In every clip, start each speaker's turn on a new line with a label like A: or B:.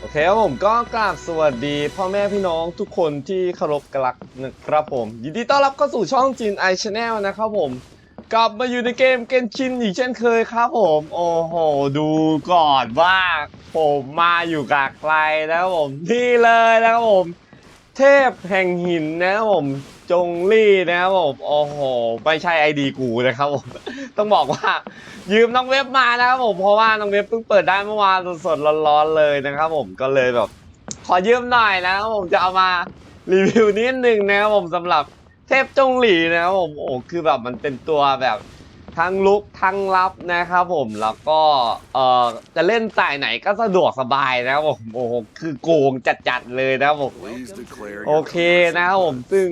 A: โอเคครับผมก็กราบสวัสดีพ่อแม่พี่น้องทุกคนที่เคารพกรักนะครับผม ยินดีต้อนรับเข้าสู่ช่องจีนไอชแนลนะครับผม กลับมาอยู่ในเกมเกนชินอีกเช่นเคยครับผม โอ้โห ดูก่อนว่าผมมาอยู่กับใครนะครับผม นี่เลยนะครับผม เทพแห่งหินนะครับผม จงลี่นะครับผมโอ้โหไม่ใช่ไอดีกูนะครับผมต้องบอกว่า ยืมน้องเว็บมานะครับผมเพราะว่าน้องเว็บเพิ่งเปิดได้เมื่อวานสดๆร้อนๆเลยนะครับ ผมก็เลยแบบ ขอยืมหน่อยนะครับผมจะเอามารีวิวนิดนึงนะครับผมสำหรับเทพจงหลีนะครับผมโอ้คือแบบมันเป็นตัวแบบทั้งลุกทั้งรับนะครับผมแล้วก็เอ่อจะเล่นสายไหนก็สะดวกสบายนะครับผมโอ้โหคือโกงจัดๆเลยนะครับผม
B: Please declare
A: โอ
B: your
A: เคนะครับผมซึ่ง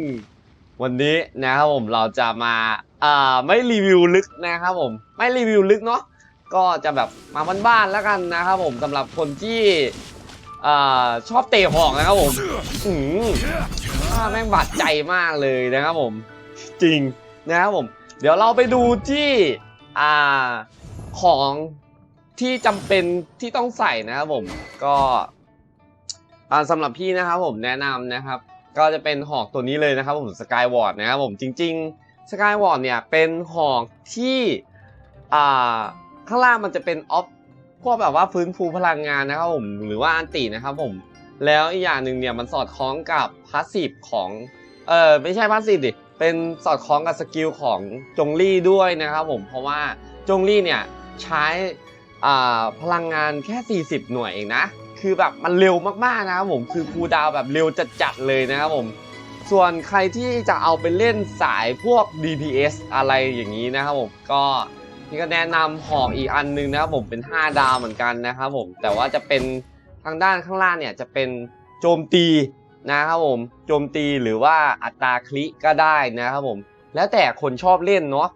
A: วันนี้นะครับผมเราจะมาอ่าไม่รีวิวลึกนะครับผมไม่รีวิวลึกเนาะก็จะแบบมาบ้านๆแล้วกันนะครับผมสำหรับคนที่อ่าชอบเตะหอกนะครับผมอืมแม่งบาดใจมากเลยนะครับผม จริงนะครับผม เดี๋ยวเราไปดูที่อ่าของที่จำเป็นที่ต้องใส่นะครับผมก็สำหรับพี่นะครับผมแนะนำนะครับ ก็จะเป็นหอกตัวนี้เลยนะครับผมสกายวอร์ดนะครับผมจริงๆสกายวอร์ดเนี่ยเป็นหอกที่อ่าข้างล่างมันจะเป็นออฟพวกแบบว่าฟื้นฟูพลังงานนะครับผมหรือว่าอันตินะครับผมแล้วอีกอย่างหนึ่งเนี่ยมันสอดคล้องกับพาสซีฟของเออไม่ใช่พาสซีฟดิเป็นสอดคล้องกับสกิลของจงลี่ด้วยนะครับผมเพราะว่าจงลี่เนี่ยใช้อ่าพลังงานแค่ 40 หน่วยเองนะ คือแบบมันเร็วมากๆนะครับผมคือคูดาวแบบเร็วจัดๆเลยนะครับผม ส่วนใครที่จะเอาไปเล่นสายพวก DPS อะไรอย่างนี้นะครับผมก็นี่ก็แนะนำหอกอีกอันนึงนะครับผมเป็น 5 ดาวเหมือนกันนะครับผมแต่ว่าจะเป็นทางด้านข้างล่างเนี่ยจะเป็นโจมตีนะครับผมโจมตีหรือว่าอัตราคลิก็ได้นะครับผม แล้วแต่คนชอบเล่นเนาะ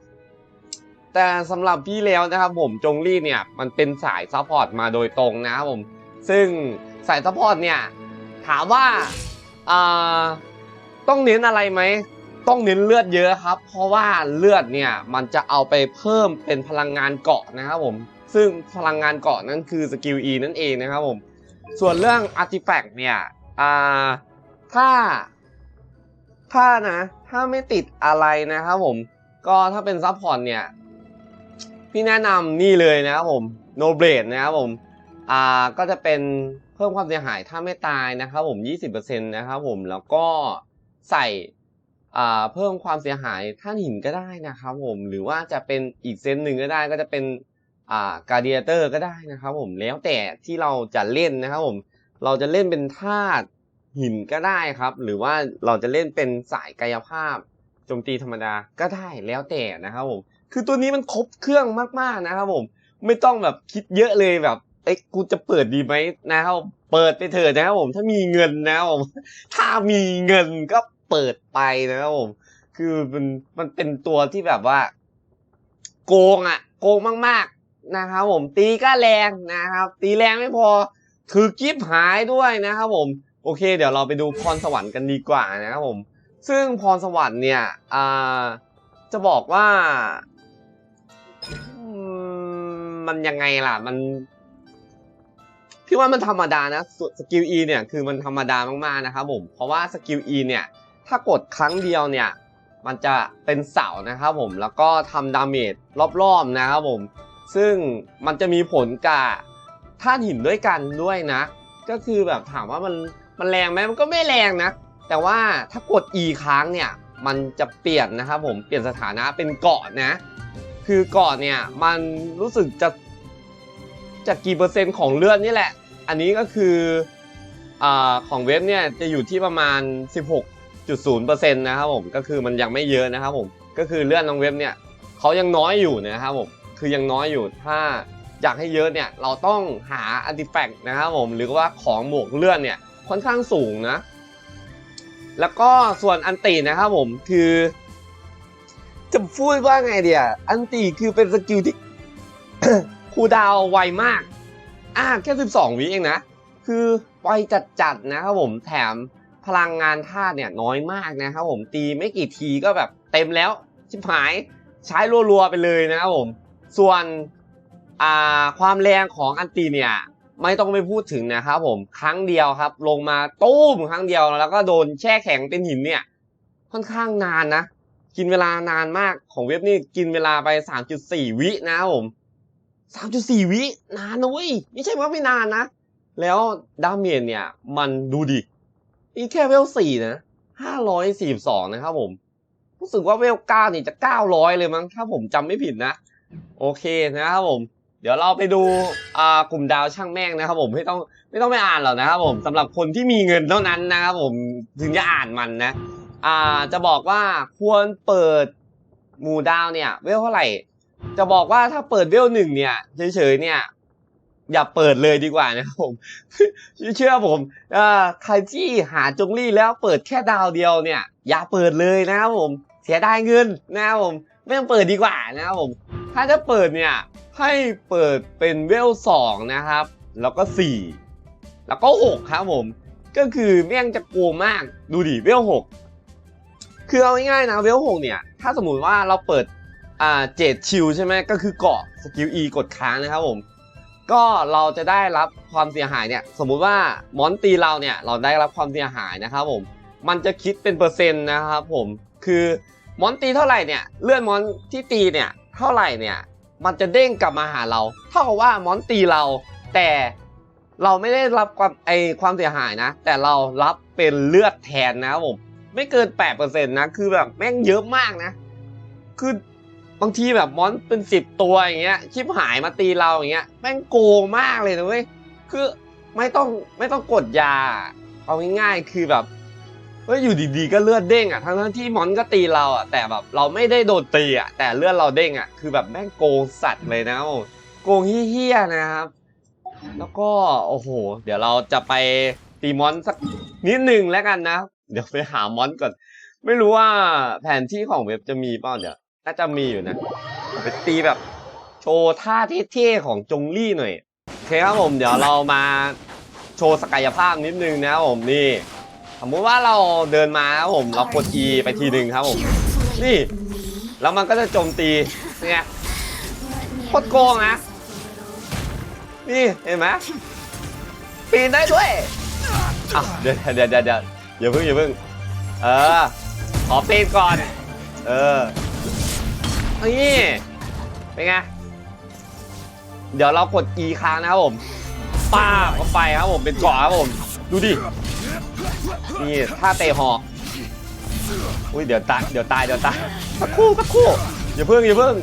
A: แต่สำหรับพี่แล้วนะครับผมจงลี่เนี่ยมันเป็นสายซัพพอร์ตมาโดยตรงนะครับผม ซึ่งสายซัพพอร์ตเนี่ย ถามว่าต้องเน้นอะไรไหม ต้องเน้นเลือดเยอะครับ เพราะว่าเลือดเนี่ยมันจะเอาไปเพิ่มเป็นพลังงานเกาะนะครับผม ซึ่งพลังงานเกาะนั่นคือสกิล E นั่นเองนะครับผม ส่วนเรื่องอาร์ติแฟกต์เนี่ยถ้า ถ้านะ ถ้าไม่ติดอะไรนะครับผม ก็ถ้าเป็นซัพพอร์ตเนี่ย พี่แนะนำนี่เลยนะครับผม No Blade นะครับผม อ่าก็จะเป็นเพิ่มความเสียหายถ้าไม่ตายนะครับผม20%นะครับผมแล้วก็ใส่อ่าเพิ่มความเสียหายท่านหินก็ได้นะครับผมหรือว่าจะเป็นอีกเซนหนึ่งก็ได้ก็จะเป็นอ่าการเดียเตอร์ก็ได้นะครับผมแล้วแต่ที่เราจะเล่นนะครับผมเราจะเล่นเป็นธาตุหินก็ได้ครับ หรือว่าเราจะเล่นเป็นสายกายภาพโจมตีธรรมดาก็ได้แล้วแต่นะครับผมคือตัวนี้มันครบเครื่องมากๆนะครับผมไม่ต้องแบบคิดเยอะเลยแบบ เอ้ยกูจะเปิดดีไหมนะครับเปิดไปเถอะนะครับผมถ้ามีเงินนะครับผมถ้ามีเงินก็เปิดไปนะครับผมคือมันมันเป็นตัวที่แบบว่า โกงอะ โกงมากๆนะครับผมตีก็แรงนะครับ ตีแรงไม่พอ ถือกิฟหายด้วยนะครับผม โอเค เดี๋ยวเราไปดูพรสวรรค์กันดีกว่านะครับผม ซึ่งพรสวรรค์เนี่ยอ่าจะบอกว่า มันยังไงล่ะ มัน พี่ว่ามันธรรมดานะสกิล E เนี่ยคือมันธรรมดามากๆนะครับผมเพราะว่าสกิล E เนี่ยถ้ากดครั้งเดียวเนี่ยมันจะเป็นเสานะครับผมแล้วก็ทำดาเมจรอบๆนะครับผมซึ่งมันจะมีผลกับธาตุหินด้วยกันด้วยนะ ก็คือแบบถามว่ามันมันแรงไหมมันก็ไม่แรงนะ แต่ว่าถ้ากด E ค้างเนี่ยมันจะเปลี่ยนนะครับผมเปลี่ยนสถานะเป็นเกาะนะ คือเกาะเนี่ยมันรู้สึกจะจะกี่เปอร์เซ็นต์ของเลือดนี่แหละ อันนี้ก็คืออของเว็บเนี่ยจะอยู่ที่ประมาณ 16.0%นะครับผมก็คือมันยังไม่เยอะนะครับผมก็คือเลื่อน้องเว็บเนี่ยเขายังน้อยอยู่นะครับผมคือยังน้อยอยู่ถ้าอยากให้เยอะเนี่ยเราต้องหาอันติแฟกนะครับผมหรือว่าของหมวกเลื่อดเนี่ยค่อนข้างสูงนะ แล้วก็ส่วนอันตินะครับผมคือ จะพูดว่าไงเดียอันติคือเป็นสกิลที่คูดาวไวมาก อ่าแค่12วิเองนะ คือไวจัดๆนะครับผมแถมพลังงานธาตุเนี่ยน้อยมากนะครับผมตีไม่กี่ทีก็แบบเต็มแล้ว ชิบหายใช้รัวๆไปเลยนะครับผม ส่วนอ่าความแรงของอันตีเนี่ยไม่ต้องไปพูดถึงนะครับผมครั้งเดียวครับ ลงมาตู้มครั้งเดียวแล้วก็โดนแช่แข็งเป็นหินเนี่ย ค่อนข้างนานนะ กินเวลานานมากของเว็บนี่กินเวลาไป 3.4 วินะครับผม 3.4วินานนะเว้ยไม่ใช่ว่าไม่นานนะ แล้วดาเมจเนี่ย มันดูดินี่แค่เวล4นะ542นะครับผม รู้สึกว่าเวล9นี่จะ900เลยมั้ง ถ้าผมจำไม่ผิดนะ โอเคนะครับผม เดี๋ยวเราไปดูอ่ากลุ่มดาวช่างแม่งนะครับผมไม่ต้องไม่ต้องไปอ่านหรอกนะครับผมสำหรับคนที่มีเงินเท่านั้นนะครับผมถึงจะอ่านมันนะ อ่าจะบอกว่าควรเปิดหมู่ดาวเนี่ย เวลเท่าไหร่ จะบอกว่าถ้าเปิดเวลหนึ่งเนี่ยเฉยๆเนี่ย อย่าเปิดเลยดีกว่านะครับผม เชื่อผมอ่าใครที่หาจงลี่แล้วเปิดแค่ดาวเดียวเนี่ย อย่าเปิดเลยนะครับผม เสียดายเงินนะครับผมไม่ต้องเปิดดีกว่านะครับผม ถ้าจะเปิดเนี่ยให้เปิดเป็นเวลสองนะครับ แล้วก็สี่แล้วก็หกครับผม ก็คือแม่งจะโกงมากดูดิเวลหกคือเอาง่ายๆนะเวลหกเนี่ย ถ้าสมมุติว่าเราเปิด อ่าเจ็ดชิลใช่ไหมก็คือเกาะสกิล E กดค้างนะครับผม ก็เราจะได้รับความเสียหายเนี่ยสมมุติว่ามอนตีเราเนี่ยเราได้รับความเสียหายนะครับผม มันจะคิดเป็นเปอร์เซ็นต์นะครับผมคือมอนตีเท่าไหร่เนี่ยเลื่อนมอนที่ตีเนี่ยเท่าไหร่เนี่ยมันจะเด้งกลับมาหาเราเท่ากับว่ามอนตีเราแต่เราไม่ได้รับความไอความเสียหายนะ แต่เรารับเป็นเลือดแทนนะครับผม ไม่เกิน 8%นะ คือแบบแม่งเยอะมากนะ คือ บางทีแบบมอนเป็น10ตัวอย่างเงี้ยชิบหายมาตีเราอย่างเงี้ยแม่งโกงมากเลยนะเว้ยคือไม่ต้องไม่ต้องกดยา เอาง่ายๆคือแบบเฮ้ยอยู่ดีๆก็เลือดเด้งอะทั้งที่มอนก็ตีเราอะแต่แบบเราไม่ได้โดนตีอะแต่เลือดเราเด้งอะคือแบบแม่งโกงสัตว์เลยนะโกงเฮี้ยๆนะครับ แล้วก็โอ้โห เดี๋ยวเราจะไปตีมอนสักนิดหนึ่งแล้วกันนะ เดี๋ยวไปหามอนก่อน ไม่รู้ว่าแผนที่ของเว็บจะมีเปล่าเดี๋ยว น่าจะมีอยู่นะไปตีแบบ โชว์ท่าเท่ๆของจงลี่หน่อยโอเคครับผมเดี๋ยวเรามาโชว์ศักยภาพนิดนึงนะครับผมนี่ สมมุติว่าเราเดินมาครับผมเรากด E ไปทีหนึ่งครับผมนี่ แล้วมันก็จะโจมตีเป็นไงโคตรโกงนะนี่เห็นไหมปีนได้ด้วยอะเดี๋ยวเดี๋ยวเดี๋ยวเดี๋ยวอย่าเพิ่งอย่าเพิ่งเออขอปีนก่อน เออ นี่เป็นไง เดี๋ยวเรากด E ค้างนะครับผมป้าบเข้าไปครับผมเป็นเกาะครับผม ดูดิ นี่ท่าเตะหอกอุ้ยเดี๋ยวตายเดี๋ยวตายเดี๋ยวตายสักครู่สักครู่อย่าเพิ่งอย่าเพิ่ง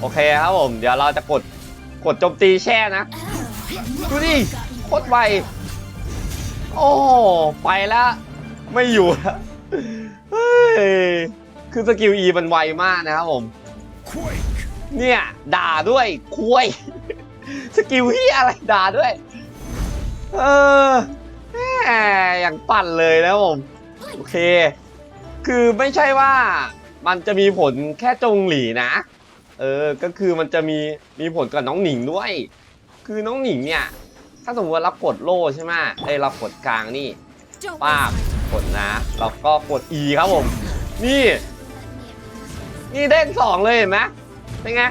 A: โอเคครับผม เดี๋ยวเราจะกดกดโจมตีแช่นะ ดูดิโคตรไวโอ้ไปแล้ว ไม่อยู่แล้วเฮ้ย คือสกิล E มันไวมากนะครับผม เนี่ย ด่าด้วยคุยสกิลที่อะไรด่าด้วย เออแหมอย่างปั่นเลยนะครับผม โอเค คือไม่ใช่ว่ามันจะมีผลแค่จงหลีนะ เออ ก็คือมันจะมีมีผลกับน้องหนิงด้วย คือน้องหนิงเนี่ย ถ้าสมมติว่าเรากดโล่ใช่ไหมไอยเรากดกลางนี่ป้าบกดนะแล้วก็กด E ครับผม นี่ นี่เด้งสองเลยเห็นไหมเป็นไง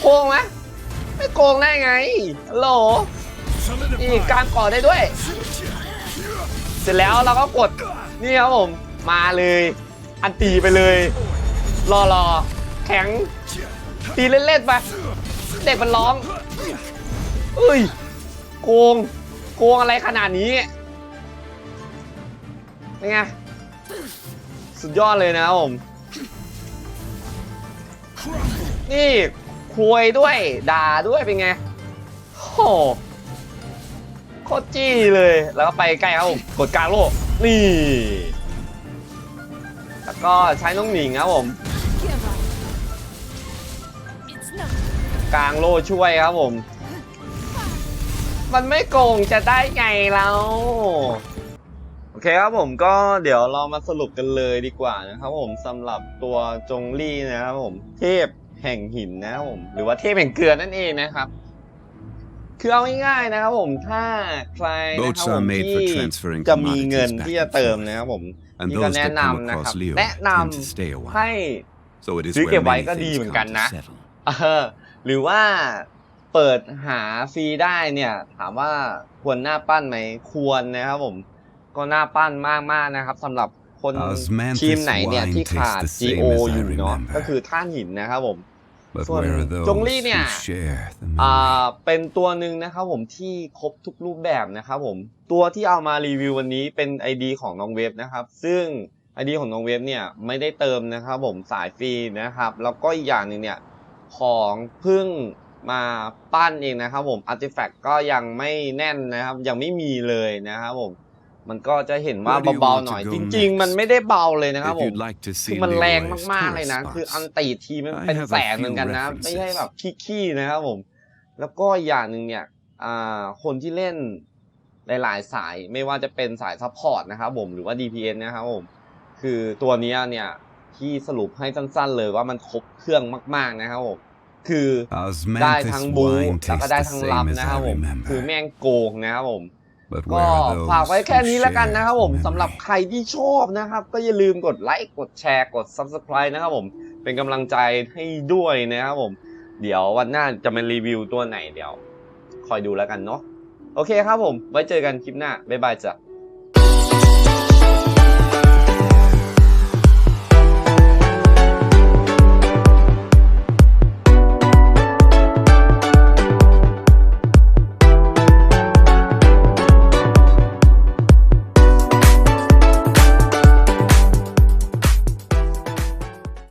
A: โกงไหมไม่โกงได้ไงฮัลโหลนี่กางก่อได้ด้วย เสร็จแล้วเราก็กด นี่ครับผม มาเลย อันตีไปเลย รอรอแข็ง ตีเล่นๆไป เด็กมันร้องเอ้ย โกง โกงอะไรขนาดนี้เป็นไง สุดยอดเลยนะครับผม นี่คุยด้วยด่าด้วยเป็นไงโอ้โหโคตรจี้เลย แล้วก็ไปใกล้ครับผมกดกลางโลกนี่ แล้วก็ใช้น้องหนิงครับผม กลางโลช่วยครับผม มันไม่โกงจะได้ไงเราโอ เคครับผมก็เดี๋ยวเรามาสรุปกันเลยดีกว่านะครับผมสำหรับตัวจงลี่นะครับผม เทพแห่งหินนะครับผม หรือว่าเทพแห่งเกลือนั่นเองนะครับ คือเอาง่ายๆนะครับผมถ้าใครนะครับ
B: Boats
A: ผม
B: are made for
A: ที่
B: transferring
A: จะมีเงิน
B: commodities back
A: ที่จะ
B: and
A: เติม
B: forth.
A: นะครับผม
B: And
A: นี่ก็
B: those
A: แนะ
B: that come
A: นำนะครั
B: across
A: บ
B: Leo
A: แนะน
B: tend to stay a ำ while.
A: ให้
B: So it is
A: ซื้อ
B: where
A: เก็บไว้
B: many
A: ก็ดี
B: things
A: เหมือนกัน
B: come to
A: นะ
B: settle.
A: เออหรือว่าเปิดหาฟรีได้เนี่ย ถามว่าควรหน้าปั้นไหมควรนะครับผม ก็หน้าปั้นมากๆนะครับสำหรับคน
B: Osmanthus
A: ทีมไหนเนี่ย
B: wine
A: ที่ขาด
B: tastes the same
A: GO
B: as I
A: อยู่เนาะ
B: remember.
A: ก็คือท่านหินนะครับผม
B: But
A: ส่วน
B: where are those
A: จงลี่เนี่ย
B: who share the
A: อ่า
B: memory?
A: เป็นตัวหนึ่งนะครับผมที่ครบทุกรูปแบบนะครับผมตัวที่เอามารีวิววันนี้เป็น ID ของน้องเวฟนะครับซึ่ง ID ของน้องเวฟเนี่ยไม่ได้เติมนะครับผมสายฟรีนะครับแล้วก็อีกอย่างหนึ่งเนี่ยของเพิ่งมาปั้นเองนะครับผมอาร์ติแฟกต์ก็ยังไม่แน่นนะครับยังไม่มีเลยนะครับผม มันก็จะเห็นว่า
B: Where do you
A: เบา
B: want
A: ๆ
B: to
A: หน่อย
B: go
A: จริง ๆ มัน
B: next?
A: ไม่ได้เบาเลยนะครับ
B: If
A: ผม
B: you'd like to
A: คือ
B: see
A: มันแรง
B: Leroy's
A: มากๆเลยนะ
B: tourist
A: คืออัน
B: spots,
A: ตีทีมัน
B: I
A: เป็น
B: have a
A: แสนเหมือนกันนะ
B: few
A: ไม่ใช่แบบ
B: references
A: ขี้ๆนะครับผม แล้วก็อย่างหนึ่งเนี่ยอ่าคนที่เล่นหลายๆสายไม่ว่าจะเป็นสายซัพพอร์ตนะครับผมหรือว่า DPN นะครับผม คือตัวเนี้ยเนี่ยที่สรุปให้สั้นๆเลยว่ามันครบเครื่องมาก ๆนะครับผมคือได้ทั้ง
B: Osmanthus
A: บู
B: wine
A: แล้วก็
B: tastes
A: ได้
B: the
A: ทั้งรับ
B: same as
A: นะครับ
B: I
A: ผมคือ
B: remember.
A: แม่งโกงนะครับผม
B: But
A: ก็
B: where are
A: ฝาก
B: those
A: ไว้แค่
B: who
A: นี้แล้วกัน
B: share
A: นะครับผม
B: the
A: สำหรับ
B: memory?
A: ใครที่ชอบนะครับ ก็อย่าลืมกดไลค์กดแชร์กด Subscribe นะครับผมเป็นกำลังใจให้ด้วยนะครับผม เดี๋ยววันหน้าจะมารีวิวตัวไหนเดี๋ยว คอยดูแล้วกันเนาะโอเคครับผม ไว้เจอกันคลิปหน้า บ๊ายบายจ้ะ